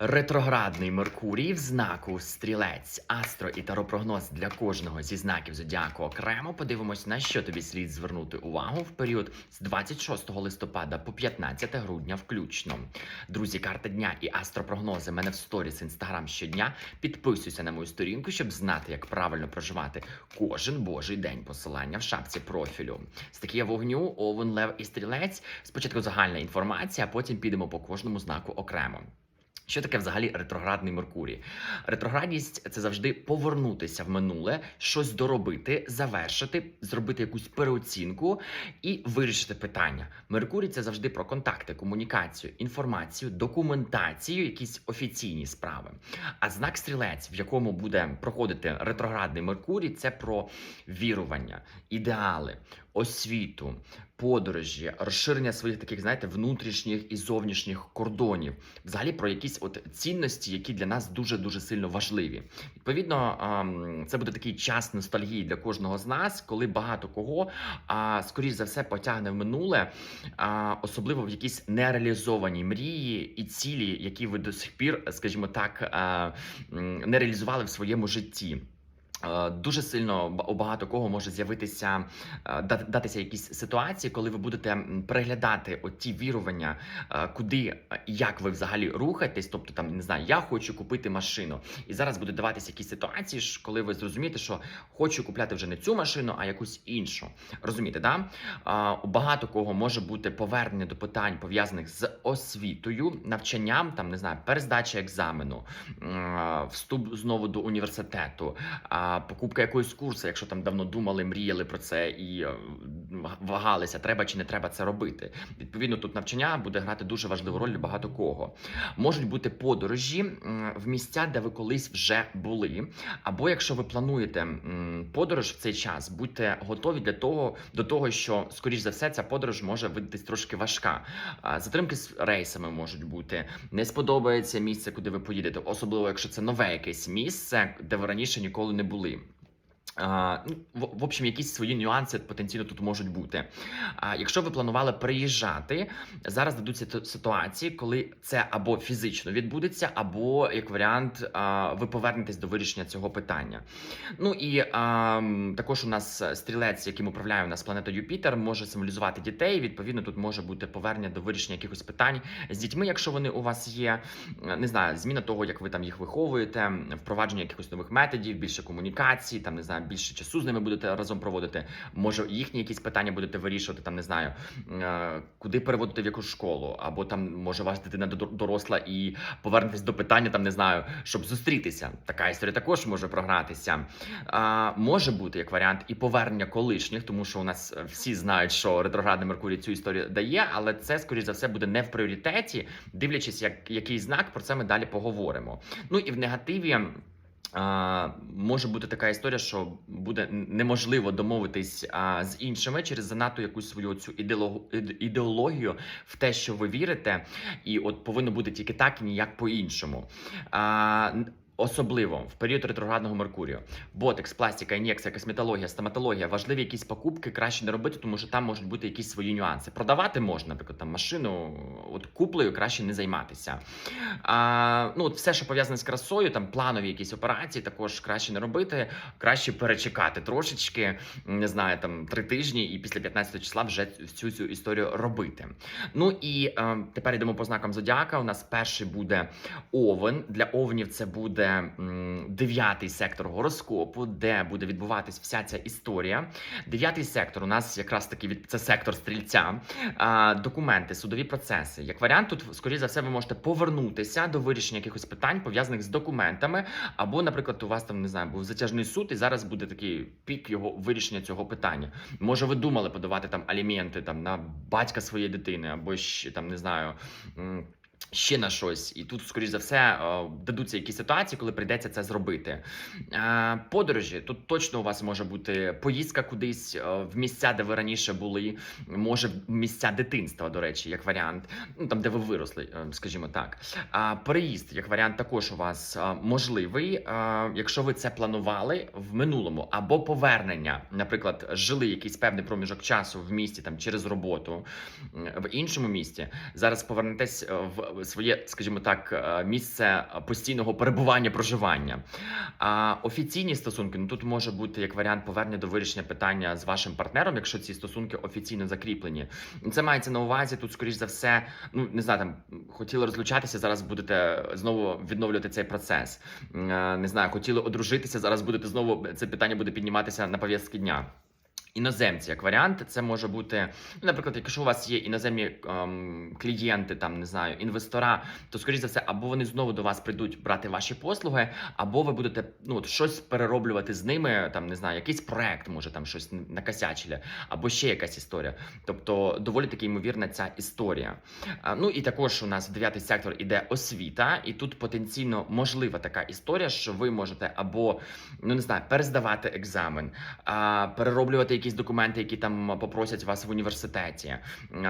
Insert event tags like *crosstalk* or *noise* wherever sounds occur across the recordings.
Ретроградний Меркурій в знаку Стрілець, астро і таропрогноз для кожного зі знаків зодіаку окремо. Подивимось, на що тобі слід звернути увагу в період з 26 листопада по 15 грудня, включно. Друзі, карта дня і астропрогнози мене в сторіс інстаграм щодня. Підписуйся на мою сторінку, щоб знати, як правильно проживати кожен божий день. Посилання в шапці профілю. Стихія вогню, овен, лев і стрілець. Спочатку загальна інформація, а потім підемо по кожному знаку окремо. Що таке взагалі ретроградний Меркурій? Ретроградність це завжди повернутися в минуле, щось доробити, завершити, зробити якусь переоцінку і вирішити питання. Меркурій це завжди про контакти, комунікацію, інформацію, документацію, якісь офіційні справи. А знак стрілець, в якому буде проходити ретроградний Меркурій, це про вірування, ідеали, освіту, подорожі, розширення своїх таких, знаєте, внутрішніх і зовнішніх кордонів, взагалі про якісь от цінності, які для нас дуже дуже сильно важливі. Відповідно, це буде такий час ностальгії для кожного з нас, коли багато кого, а скоріш за все, потягне в минуле, особливо в якісь нереалізовані мрії і цілі, які ви до сих пір, скажімо так, не реалізували в своєму житті. Е, Дуже сильно у багато кого може з'явитися е, датися якісь ситуації, коли ви будете переглядати от ті вірування, е, куди і як ви взагалі рухаєтесь. Тобто, там не знаю, я хочу купити машину, і зараз буде даватися якісь ситуації, коли ви зрозумієте, що хочу купляти вже не цю машину, а якусь іншу. Розумієте, да? У багато кого може бути повернення до питань пов'язаних з освітою, навчанням, там не знаю, перездача екзамену, вступ знову до університету. Покупка якогось курсу, якщо там давно думали, мріяли про це і е, вагалися, треба чи не треба це робити. Відповідно, тут навчання буде грати дуже важливу роль для багато кого. Можуть бути подорожі в місця, де ви колись вже були. Або якщо ви плануєте подорож в цей час, будьте готові для того до того, що скоріш за все ця подорож може видатись трошки важка. Затримки з рейсами можуть бути. Не сподобається місце, куди ви поїдете, особливо якщо це нове якесь місце, де ви раніше ніколи не були. А, ну, в, в общем, якісь свої нюанси потенційно тут можуть бути. Якщо ви планували приїжджати, зараз дадуться ситуації, коли це або фізично відбудеться, або як варіант, ви повернетесь до вирішення цього питання. Ну і також у нас стрілець, яким управляє у нас планета Юпітер, може символізувати дітей. Відповідно, тут може бути повернення до вирішення якихось питань з дітьми, якщо вони у вас є. Не знаю, зміна того, як ви там їх виховуєте, впровадження якихось нових методів, більше комунікації, там не знаю, більше часу з ними будете разом проводити. Може, їхні якісь питання будете вирішувати, там не знаю, е, куди переводити в яку школу, або там може ваша дитина дор- доросла і повернетесь до питання, там не знаю, щоб зустрітися. Така історія також може програтися. А, може бути як варіант і повернення колишніх, тому що у нас всі знають, що ретроградний Меркурій цю історію дає, але це скоріш за все буде не в пріоритеті, дивлячись, як який знак про це ми далі поговоримо. Ну і в негативі. А, може бути така історія, що буде неможливо домовитись а, з іншими через занадто якусь свою цю ідеолог- ідеологію в те, що ви вірите, і от повинно бути тільки так і ніяк по-іншому. А, н- Особливо в період ретроградного Меркурію. Ботекс, пластика, ін'єкція, косметологія, стоматологія, важливі якісь покупки краще не робити, тому що там можуть бути якісь свої нюанси. Продавати можна, наприклад, там машину, от куплею краще не займатися. А, ну, от все, що пов'язане з красою, там планові якісь операції, також краще не робити, краще перечекати трошечки, не знаю, там три тижні, і після 15 числа вже цю цю історію робити. Ну і е, тепер йдемо по знакам зодіака. У нас перший буде овен. Для овнів це буде дев'ятий сектор гороскопу, де буде відбуватись вся ця історія. Дев'ятий сектор у нас якраз таки від це сектор стрільця, документи, судові процеси. Як варіант, тут скоріше за все, ви можете повернутися до вирішення якихось питань пов'язаних з документами, або, наприклад, у вас там не знаю, був затяжний суд, і зараз буде такий пік його вирішення цього питання. Може, ви думали подавати там аліменти там на батька своєї дитини, або ще там не знаю. Ще на щось, і тут, скоріш за все, е, дадуться якісь ситуації, коли прийдеться це зробити. Е, Подорожі тут точно у вас може бути поїздка кудись е, в місця, де ви раніше були, може місця дитинства, до речі, як варіант, ну там, де ви виросли, скажімо так. Переїзд, як варіант, також у вас можливий, якщо ви це планували в минулому, або повернення, наприклад, жили якийсь певний проміжок часу в місті там через роботу в іншому місті. Зараз повернетесь в своє, скажімо так, е, місце постійного перебування проживання. А офіційні стосунки, ну тут може бути як варіант повернення до вирішення питання з вашим партнером, якщо ці стосунки офіційно закріплені. Це мається на увазі. Тут, скоріш за все, ну не знаю, там хотіли розлучатися, зараз будете знову відновлювати цей процес. Е, Не знаю, хотіли одружитися, зараз будете знову це питання буде підніматися на пов'язки дня. Іноземці, як варіант, це може бути, ну, наприклад, якщо у вас є іноземні ем, клієнти, там не знаю, інвестора, то скоріш за все, або вони знову до вас прийдуть брати ваші послуги, або ви будете ну от щось перероблювати з ними, там не знаю, якийсь проект, може там щось накосячили, або ще якась історія. Тобто, доволі таки ймовірна ця історія. А, ну і також у нас в дев'ятий сектор іде освіта, і тут потенційно можлива така історія, що ви можете або ну не знаю, перездавати екзамен, а, перероблювати якісь документи, які там попросять вас в університеті.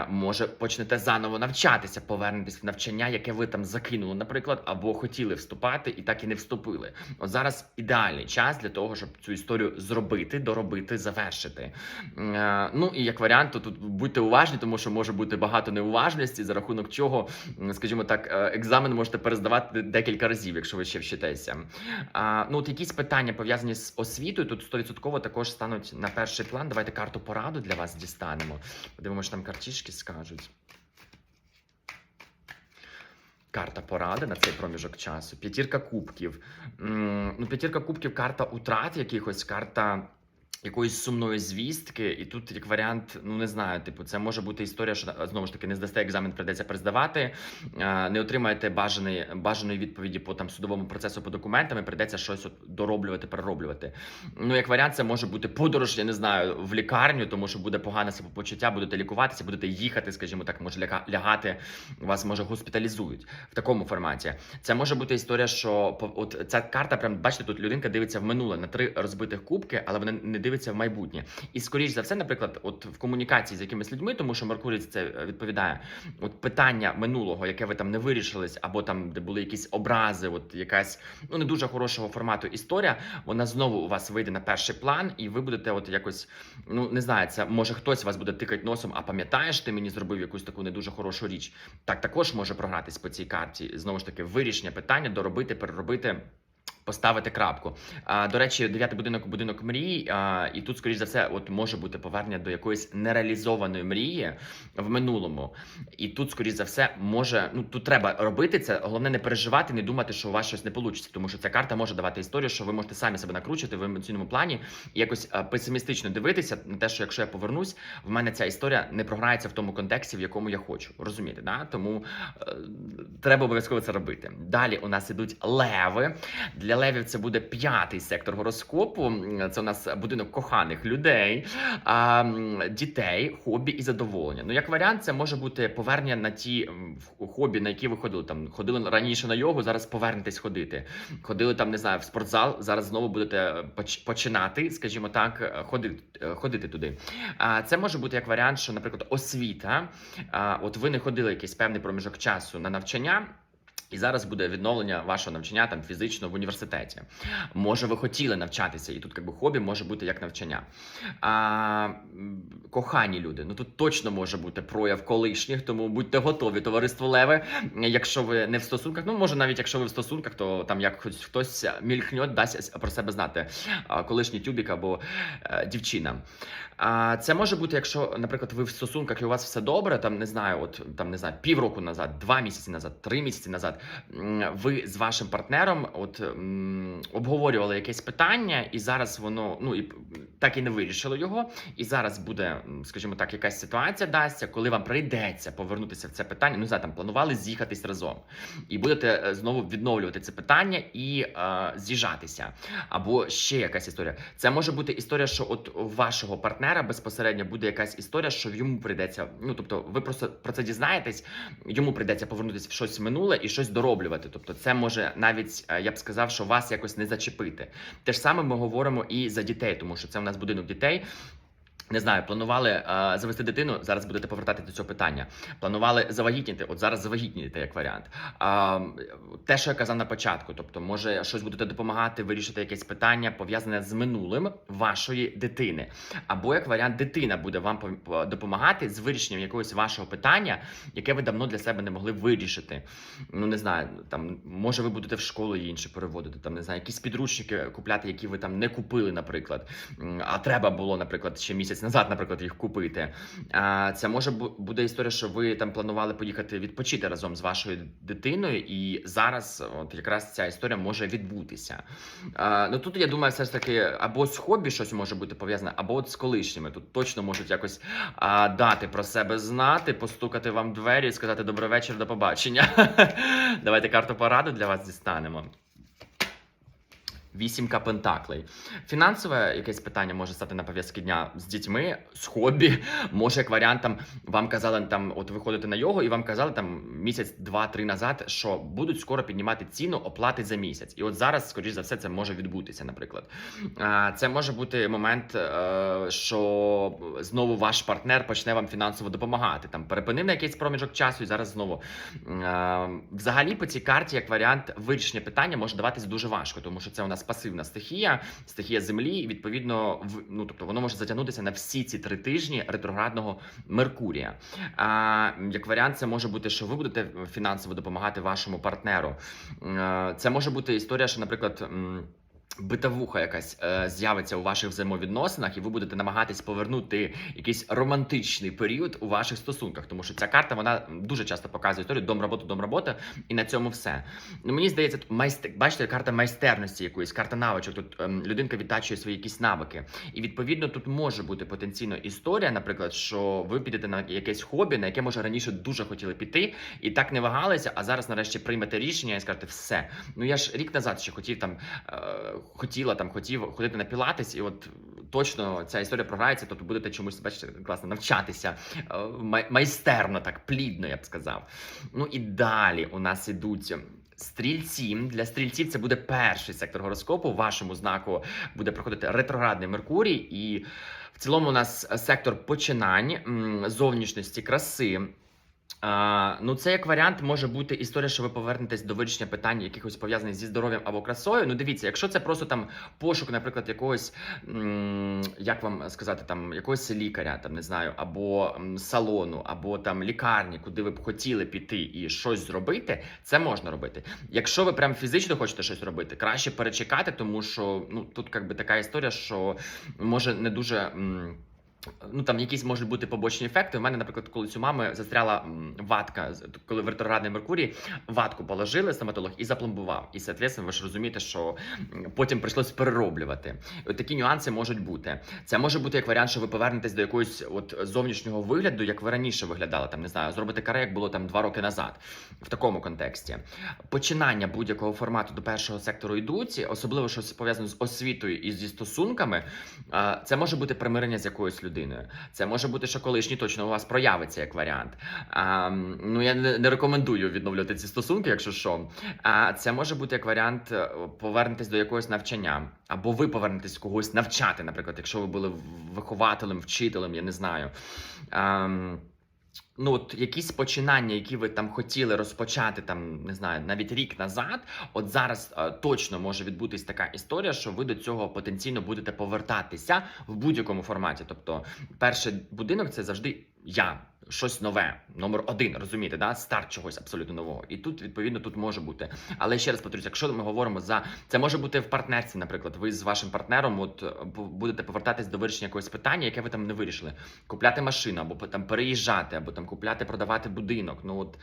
Може, почнете заново навчатися, повернетесь в навчання, яке ви там закинули, наприклад, або хотіли вступати і так і не вступили. От зараз ідеальний час для того, щоб цю історію зробити, доробити, завершити. Е, Ну і як варіант, то тут будьте уважні, тому що може бути багато неуважності, за рахунок чого, скажімо так, е, екзамен можете перездавати декілька разів, якщо ви ще вчитеся. Ну, от якісь питання пов'язані з освітою, тут 100% також стануть на перший план. Давайте карту пораду для вас дістанемо. Подивимося, що там картішки скажуть. Карта поради на цей проміжок часу. П'ятірка кубків. Ну, п'ятірка кубків карта утрат якихось, карта. Якоїсь сумної звістки, і тут як варіант, ну не знаю, типу, це може бути історія, що знову ж таки не здасте екзамен, прийдеться перездавати, е, не отримаєте бажаної, бажаної відповіді по там судовому процесу по документам, і прийдеться щось от дороблювати, перероблювати. Ну, як варіант, це може бути подорож, я не знаю, в лікарню, тому що буде погане самопочуття, будете лікуватися, будете їхати, скажімо так, може лягати, вас може госпіталізують в такому форматі. Це може бути історія, що от ця карта, прям бачите, тут людинка дивиться в минуле на три розбитих кубки, але вона не дивиться в майбутнє. І скоріш за все, наприклад, от в комунікації з якимись людьми, тому що Меркурій це е, відповідає, от питання минулого, яке ви там не вирішились, або там де були якісь образи, от якась ну не дуже хорошого формату історія, вона знову у вас вийде на перший план, і ви будете, от якось, ну не знаю, це може хтось вас буде тикати носом, а пам'ятаєш, ти мені зробив якусь таку не дуже хорошу річ. Так також може програтись по цій карті. Знову ж таки, вирішення питання, доробити, переробити. Поставити крапку. А, до речі, дев'ятий будинок будинок мрій, а, і тут, скоріш за все, от може бути повернення до якоїсь нереалізованої мрії в минулому. І тут, скоріш за все, може ну тут треба робити це. Головне не переживати, не думати, що у вас щось не вийде, тому що ця карта може давати історію, що ви можете самі себе накручувати в емоційному плані і якось песимістично дивитися на те, що якщо я повернусь, в мене ця історія не програється в тому контексті, в якому я хочу. Розумієте, да? Тому е, треба обов'язково це робити. Далі у нас ідуть леви. Для левів це буде п'ятий сектор гороскопу. Це у нас будинок коханих людей, дітей, хобі і задоволення. Ну, як варіант, це може бути повернення на ті хобі, на які ви ходили. Там ходили раніше на йогу, зараз повернетесь ходити. Ходили там, не знаю, в спортзал. Зараз знову будете починати, скажімо так, ходити, ходити туди. Це може бути як варіант, що, наприклад, освіта. От ви не ходили якийсь певний проміжок часу на навчання. І зараз буде відновлення вашого навчання там фізично в університеті. Може, ви хотіли навчатися, і тут якби хобі може бути як навчання. А, кохані люди, ну тут точно може бути прояв колишніх, тому будьте готові, товариство Леви. Якщо ви не в стосунках, ну може навіть якщо ви в стосунках, то там як хтось хтось мількньот дасть про себе знати, а, колишній тюбік або е, дівчина. А це може бути, якщо, наприклад, ви в стосунках і у вас все добре, там не знаю, от там не знаю, півроку назад, два місяці назад, три місяці назад. Ви з вашим партнером от обговорювали якесь питання, і зараз воно ну і так і не вирішили його. І зараз буде, скажімо так, якась ситуація дасться, коли вам прийдеться повернутися в це питання. Ну, знаю, там планували з'їхатись разом, і будете е, знову відновлювати це питання і е, з'їжджатися. Або ще якась історія. Це може бути історія, що от у вашого партнера безпосередньо буде якась історія, що йому прийдеться. Ну тобто, ви просто про це дізнаєтесь, йому прийдеться повернутися в щось минуле і щось дороблювати. Тобто, це може навіть е, я б сказав, що вас якось не зачепити. Те ж саме ми говоримо і за дітей, тому що це в нас будинок дітей. Не знаю, планували е, завести дитину. Зараз будете повертати до цього питання. Планували завагітніти. От зараз завагітніти як варіант. А, те, що я казав на початку, тобто, може, щось будете допомагати вирішити якесь питання пов'язане з минулим вашої дитини. Або як варіант, дитина буде вам допомагати з вирішенням якогось вашого питання, яке ви давно для себе не могли вирішити. Ну не знаю, там може ви будете в школу її інше переводити. Там не знаю, якісь підручники купляти, які ви там не купили, наприклад. А треба було, наприклад, ще місяць назад, наприклад, їх купити. А це може бу- буде історія, що ви там планували поїхати відпочити разом з вашою дитиною, і зараз, от якраз ця історія може відбутися. А, ну тут я думаю, все ж таки, або з хобі щось може бути пов'язане, або от з колишніми. Тут точно можуть якось а, дати про себе знати, постукати вам двері і сказати добрий вечір, до побачення. *laughs* Давайте карту поради для вас дістанемо. Вісімка пентаклей. Фінансове якесь питання може стати на пов'язки дня з дітьми, з хобі. Може, як варіант, там вам казали там, от ви ходите на йогу, і вам казали там місяць, два-три назад, що будуть скоро піднімати ціну оплати за місяць. І от зараз, скоріш за все, це може відбутися, наприклад. Це може бути момент, е, що знову ваш партнер почне вам фінансово допомагати. Там перепинив на якийсь проміжок часу, і зараз знову. Е, Взагалі, по цій карті, як варіант, вирішення питання може даватись дуже важко, тому що це у нас пасивна стихія, стихія землі, і відповідно, ну тобто воно може затягнутися на всі ці три тижні ретроградного Меркурія. А як варіант, це може бути, що ви будете фінансово допомагати вашому партнеру. Е, Це може бути історія, що, наприклад. Битавуха якась е, з'явиться у ваших взаємовідносинах, і ви будете намагатись повернути якийсь романтичний період у ваших стосунках, тому що ця карта вона дуже часто показує історію дом робота, дом робота, і на цьому все. Ну мені здається, тут майстер, бачите, карта майстерності якоїсь, карта навичок. Тут ем, людинка відтачує свої якісь навики. І відповідно тут може бути потенційно історія, наприклад, що ви підете на якесь хобі, на яке може раніше дуже хотіли піти, і так не вагалися, а зараз нарешті приймете рішення і скажете, все. Ну я ж рік назад ще хотів там. Е, хотіла там, хотів ходити на пілатес, і от точно ця історія програється, тобто будете чомусь бачите, класно навчатися е, май- майстерно, так плідно, я б сказав. Ну і далі у нас ідуть. Стрільці для стрільців це буде перший сектор гороскопу. Вашому знаку буде проходити ретроградний Меркурій, і в цілому у нас сектор починань, зовнішності, краси. А, ну, це як варіант може бути історія, що ви повернетесь до вирішення питань, якихось пов'язаних зі здоров'ям або красою. Ну, дивіться, якщо це просто там пошук, наприклад, якогось, як вам сказати, там якогось лікаря, там не знаю, або салону, або там лікарні, куди ви б хотіли піти і щось зробити, це можна робити. Якщо ви прям фізично хочете щось робити, краще перечекати, тому що ну тут якби така історія, що може не дуже. Ну там якісь можуть бути побочні ефекти. У мене, наприклад, колись у мами застряла ватка, коли в ретроградний Меркурій ватку положили стоматолог і запломбував. І, соответственно, ви ж розумієте, що потім прийшлось перероблювати. От такі нюанси можуть бути. Це може бути як варіант, що ви повернетесь до якогось от зовнішнього вигляду, як ви раніше виглядали. Там не знаю, зробите каре, як було там два роки назад. В такому контексті починання будь-якого формату до першого сектору йдуть, особливо щось пов'язане з освітою і зі стосунками. Це може бути примирення з якоюсь людиною. Це може бути, що колишній точно у вас проявиться як варіант. А, ну я не, рекомендую відновлювати ці стосунки, якщо що. А це може бути як варіант е, повернетесь до якогось навчання, або ви повернетесь когось навчати, наприклад, якщо ви були вихователем, вчителем, я не знаю. А, Ну, от якісь починання, які ви там хотіли розпочати, там не знаю, навіть рік назад. От зараз е, точно може відбутись така історія, що ви до цього потенційно будете повертатися в будь-якому форматі. Тобто, перший будинок це завжди я. Щось нове, номер один, розумієте, да? старт чогось абсолютно нового. І тут, відповідно, тут може бути. Але ще раз повторюсь, якщо ми говоримо за це може бути в партнерстві, наприклад, ви з вашим партнером от будете повертатись до вирішення якогось питання, яке ви там не вирішили. Купляти машину, або там переїжджати, або там купляти, продавати будинок. Ну от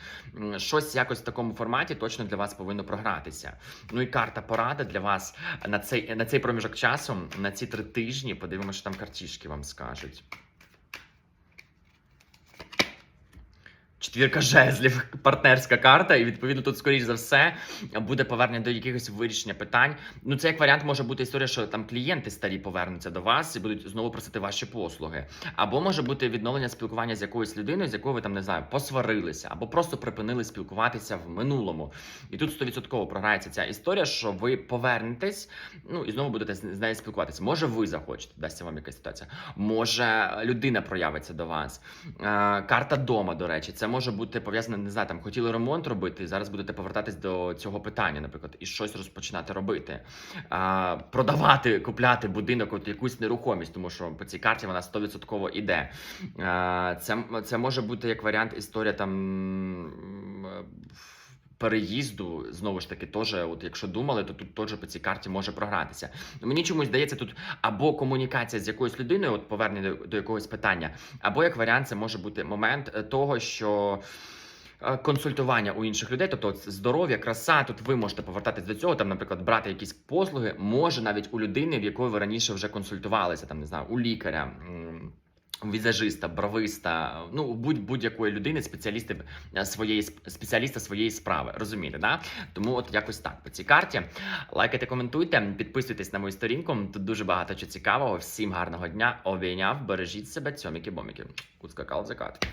щось якось в такому форматі точно для вас повинно програтися. Ну і карта порада для вас на цей на цей проміжок часу, на ці три тижні. Подивимося, що там картішки вам скажуть. Четвірка жезлів, партнерська карта, і відповідно тут, скоріш за все, буде повернення до якихось вирішення питань. Ну, це як варіант може бути історія, що там клієнти старі повернуться до вас і будуть знову просити ваші послуги. Або може бути відновлення спілкування з якоюсь людиною, з якою ви там не знаю, посварилися, або просто припинили спілкуватися в минулому. І тут 100% програється ця історія, що ви повернетесь, ну і знову будете з нею спілкуватися. Може, ви захочете, дасться вам якась ситуація. Може, людина проявиться до вас. Е, карта дома, до речі, це може бути пов'язане, не знаю, там хотіли ремонт робити, зараз будете повертатись до цього питання, наприклад, і щось розпочинати робити. а, продавати, купляти будинок, от якусь нерухомість, тому що по цій карті вона 100% іде. А, це, це може бути як варіант історія там. Переїзду знову ж таки, теж, от якщо думали, то тут теж по цій карті може програтися. Мені чомусь здається, тут або комунікація з якоюсь людиною, от повернення до, до якогось питання, або як варіант, це може бути момент е, того, що. е, Консультування у інших людей, тобто здоров'я, краса. Тут ви можете повертатись до цього. Там, наприклад, брати якісь послуги, може навіть у людини, в якої ви раніше вже консультувалися, там не знаю, у лікаря. Візажиста, бровиста, ну будь будь-якої людини, спеціалісти е, своєї сп- спеціаліста своєї справи. Розумієте, да? Тому от якось так по цій карті. Лайкайте, коментуйте, підписуйтесь на мою сторінку. Тут дуже багато чого цікавого. Всім гарного дня. Обійняв, бережіть себе, цьоміки-боміки. Куцка кал закат.